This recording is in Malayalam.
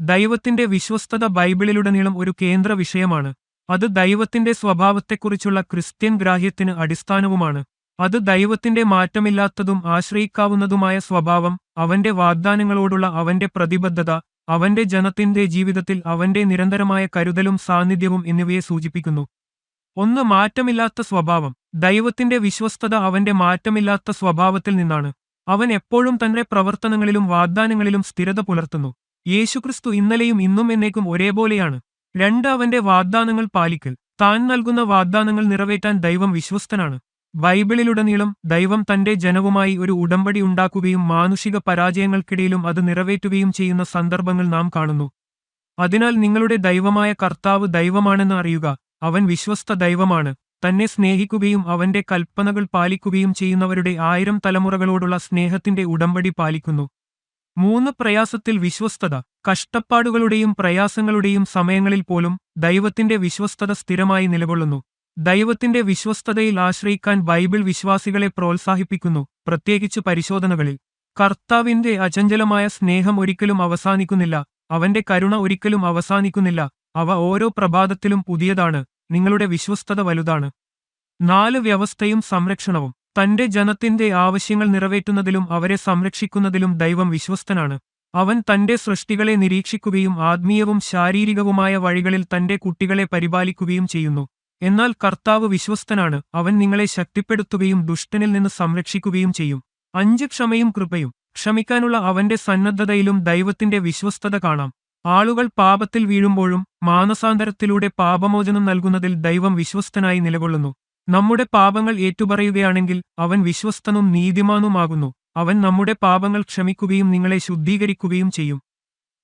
ദൈവത്തിന്റെ വിശ്വസ്തത ബൈബിളിലുടനീളം ഒരു കേന്ദ്ര വിഷയമാണ്. അത് ദൈവത്തിന്റെ സ്വഭാവത്തെക്കുറിച്ചുള്ള ക്രിസ്ത്യൻ ഗ്രാഹ്യത്തിന് അടിസ്ഥാനവുമാണ്. അത് ദൈവത്തിന്റെ മാറ്റമില്ലാത്തതും ആശ്രയിക്കാവുന്നതുമായ സ്വഭാവം അവന്റെ വാഗ്ദാനങ്ങളോടുള്ള അവന്റെ പ്രതിബദ്ധത അവന്റെ ജനത്തിന്റെ ജീവിതത്തിൽ അവന്റെ നിരന്തരമായ കരുതലും സാന്നിധ്യവും എന്നിവയെ സൂചിപ്പിക്കുന്നു. ഒന്ന് മാറ്റമില്ലാത്ത സ്വഭാവം. ദൈവത്തിന്റെ വിശ്വസ്തത അവന്റെ മാറ്റമില്ലാത്ത സ്വഭാവത്തിൽ നിന്നാണ്. അവൻ എപ്പോഴും തന്റെ പ്രവർത്തനങ്ങളിലും വാഗ്ദാനങ്ങളിലും സ്ഥിരത പുലർത്തുന്നു. യേശുക്രിസ്തു ഇന്നലെയും ഇന്നും എന്നേക്കും ഒരേപോലെയാണ്. രണ്ട് അവന്റെ വാഗ്ദാനങ്ങൾ പാലിക്കൽ. താൻ നൽകുന്ന വാഗ്ദാനങ്ങൾ നിറവേറ്റാൻ ദൈവം വിശ്വസ്തനാണ്. ബൈബിളിലുടനീളം ദൈവം തന്റെ ജനവുമായി ഒരു ഉടമ്പടി ഉണ്ടാക്കുകയും മാനുഷിക പരാജയങ്ങൾക്കിടയിലും അത് നിറവേറ്റുകയും ചെയ്യുന്ന സന്ദർഭങ്ങൾ നാം കാണുന്നു. അതിനാൽ നിങ്ങളുടെ ദൈവമായ കർത്താവ് ദൈവമാണെന്ന് അറിയുക. അവൻ വിശ്വസ്ത ദൈവമാണ്. തന്നെ സ്നേഹിക്കുകയും അവന്റെ കൽപ്പനകൾ പാലിക്കുകയും ചെയ്യുന്നവരുടെ ആയിരം തലമുറകളോടുള്ള സ്നേഹത്തിന്റെ ഉടമ്പടി പാലിക്കുന്നു. മൂന്ന് പ്രയാസത്തിൽ വിശ്വസ്തത കഷ്ടപ്പാടുകളുടെയും പ്രയാസങ്ങളുടെയും സമയങ്ങളിൽ പോലും ദൈവത്തിന്റെ വിശ്വസ്തത സ്ഥിരമായി നിലകൊള്ളുന്നു. ദൈവത്തിന്റെ വിശ്വസ്തതയിൽ ആശ്രയിക്കാൻ ബൈബിൾ വിശ്വാസികളെ പ്രോത്സാഹിപ്പിക്കുന്നു പ്രത്യേകിച്ച് പരിശോധനകളിൽ. കർത്താവിന്റെ അചഞ്ചലമായ സ്നേഹം ഒരിക്കലും അവസാനിക്കുന്നില്ല അവന്റെ കരുണ ഒരിക്കലും അവസാനിക്കുന്നില്ല അവ ഓരോ പ്രഭാതത്തിലും പുതിയതാണ് നിങ്ങളുടെ വിശ്വസ്തത വലുതാണ്. നാല് വ്യവസ്ഥയും സംരക്ഷണവും. തന്റെ ജനത്തിന്റെ ആവശ്യങ്ങൾ നിറവേറ്റുന്നതിലും അവരെ സംരക്ഷിക്കുന്നതിലും ദൈവം വിശ്വസ്തനാണ്. അവൻ തന്റെ സൃഷ്ടികളെ നിരീക്ഷിക്കുകയും ആത്മീയവും ശാരീരികവുമായ വഴികളിൽ തന്റെ കുട്ടികളെ പരിപാലിക്കുകയും ചെയ്യുന്നു. എന്നാൽ കർത്താവ് വിശ്വസ്തനാണ്. അവൻ നിങ്ങളെ ശക്തിപ്പെടുത്തുകയും ദുഷ്ടനിൽ നിന്ന് സംരക്ഷിക്കുകയും ചെയ്യും. അഞ്ച് ക്ഷമയും കൃപയും. ക്ഷമിക്കാനുള്ള അവന്റെ സന്നദ്ധതയിലും ദൈവത്തിന്റെ വിശ്വസ്തത കാണാം. ആളുകൾ പാപത്തിൽ വീഴുമ്പോഴും മാനസാന്തരത്തിലൂടെ പാപമോചനം നൽകുന്നതിൽ ദൈവം വിശ്വസ്തനായി നിലകൊള്ളുന്നു. നമ്മുടെ പാപങ്ങൾ ഏറ്റുപറയുകയാണെങ്കിൽ അവൻ വിശ്വസ്തനും നീതിമാനുമാകുന്നു. അവൻ നമ്മുടെ പാപങ്ങൾ ക്ഷമിക്കുകയും നിങ്ങളെ ശുദ്ധീകരിക്കുകയും ചെയ്യും.